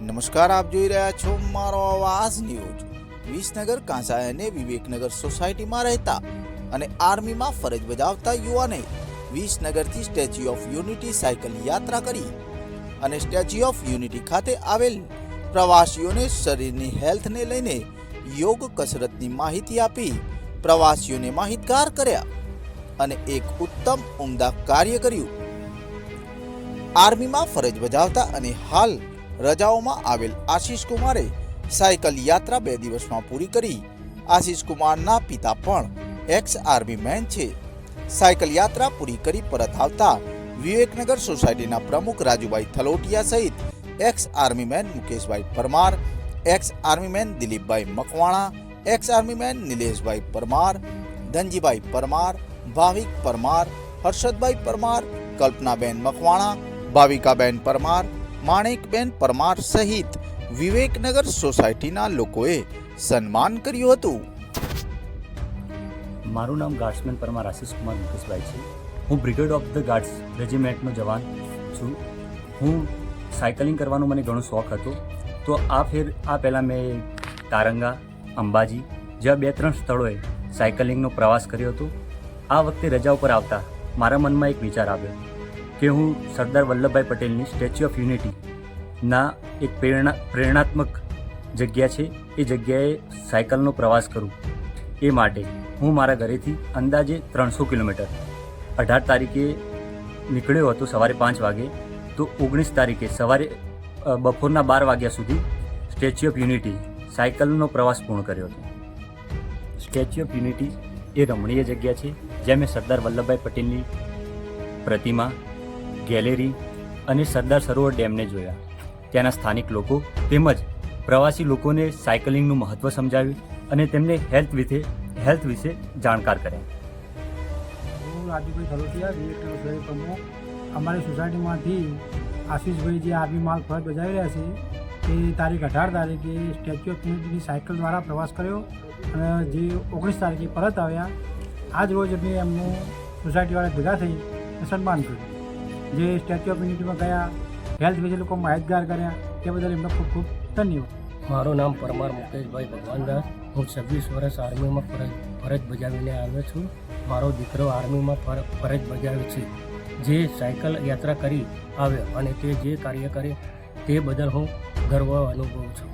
નમસ્કાર, આપ જોઈ રહ્યા છો મારો અવાજ ન્યૂઝ. વિસનગર, કાંસા અને વિવેકનગર સોસાયટીમાં રહેતા અને આર્મીમાં ફરજ બજાવતા યુવાને વિસનગરથી સ્ટેચ્યુ ઓફ યુનિટી સાયકલ યાત્રા કરી અને સ્ટેચ્યુ ઓફ યુનિટી ખાતે આવેલ પ્રવાસીઓને શરીરની હેલ્થને લઈને યોગ કસરતની માહિતી આપી પ્રવાસીઓને માહિતગાર કર્યા અને એક ઉત્તમ ઉમદા કાર્ય કર્યું. આર્મીમાં ફરજ બજાવતા અને હાલ રજાઓમાં આવેલ આશીષ કુમારે સાયકલ યાત્રા બે દિવસમાં પૂરી કરી. આશીષ કુમારના પિતા પણ એક્સ આર્મી મેન છે. સાયકલ યાત્રા પૂરી કરી પરત આવતા વિવેકનગર સોસાયટીના પ્રમુખ રાજુભાઈ થલોટિયા સહિત ex army man Mukeshbhai Parmar ex army man Dilipbhai Makwana ex army man Nileshbhai Parmar, Dhanjibhai Parmar, Bhavik Parmar, Harshadbhai Parmar, Kalpanaben Makwana, Bhavikaben Parmar Manekben Parmar સહિત વિવેકનગર સોસાયટીના લોકોએ સન્માન કર્યું હતું. મારું નામ ગાર્ડ્સમેન પરમાર આશીષ કુમાર મુકેશભાઈ છે. હું બ્રિગેડ ઓફ ધ ગાર્ડ્સ રેજિમેન્ટનો જવાન છું. હું સાયકલિંગ કરવાનો મને ઘણો શોખ હતો. તો આ ફેર, આ પહેલાં મેં તારંગા, અંબાજી જેવા બે ત્રણ સ્થળોએ સાયકલિંગનો પ્રવાસ કર્યો હતો. આ વખતે રજા ઉપર આવતા મારા મનમાં એક વિચાર આવ્યો. કે હું સરદાર વલ્લભભાઈ પટેલની સ્ટેચ્યુ ઓફ યુનિટીના એક પ્રેરણા પ્રેરણાત્મક જગ્યા છે. એ જગ્યાએ સાયકલનો પ્રવાસ કરું. એ માટે હું મારા ઘરેથી અંદાજે ત્રણસો કિલોમીટર. અઢાર તારીખે નીકળ્યો હતો સવારે પાંચ વાગે. તો ઓગણીસ તારીખે સવારે બપોરના બાર વાગ્યા સુધી સ્ટેચ્યુ ઓફ યુનિટી સાયકલનો પ્રવાસ પૂર્ણ કર્યો હતો. સ્ટેચ્યુ ઓફ યુનિટી એ રમણીય જગ્યા છે. જ્યાં મેં સરદાર વલ્લભભાઈ પટેલની પ્રતિમા ગેલેરી અને સરદાર સરોવર ડેમને જોયા. ત્યાંના સ્થાનિક લોકો તેમજ પ્રવાસી લોકોને સાયકલિંગનું મહત્ત્વ સમજાવ્યું અને તેમને હેલ્થ વિશે હેલ્થ વિશે જાણકાર કર્યા. હું રાજુભાઈ થલોટિયા ડિરેક્ટર ઉદય પ્રમુખ. અમારી સોસાયટીમાંથી આશીષભાઈ જે આર્મી માર્ગ ફરજ બજાવી રહ્યા છે, તે તારીખ અઢાર તારીખે સ્ટેચ્યુ ઓફ યુનિટીની સાયકલ દ્વારા પ્રવાસ કર્યો અને જે ઓગણીસ તારીખે પરત આવ્યા, આજ રોજ અમે એમનું સોસાયટીવાળા ભેગા થઈ સન્માન કર્યું. જે સ્ટેચ્યુ ઓફ યુનિટીમાં ગયા હેલ્થ વિશે લોકો માહિતગાર કર્યા, તે બદલ એમનો ખૂબ ખૂબ ધન્યવાદ. મારું નામ પરમાર મુકેશભાઈ ભગવાનદાસ. હું છવ્વીસ વર્ષ આર્મીમાં ફરજ ફરજ બજાવીને આવ્યો છું. મારો દીકરો આર્મીમાં ફરજ બજાવે છે. જે સાયકલ યાત્રા કરી આવ્યો અને તે જે કાર્ય કરે તે બદલ હું ગર્વ અનુભવું છું.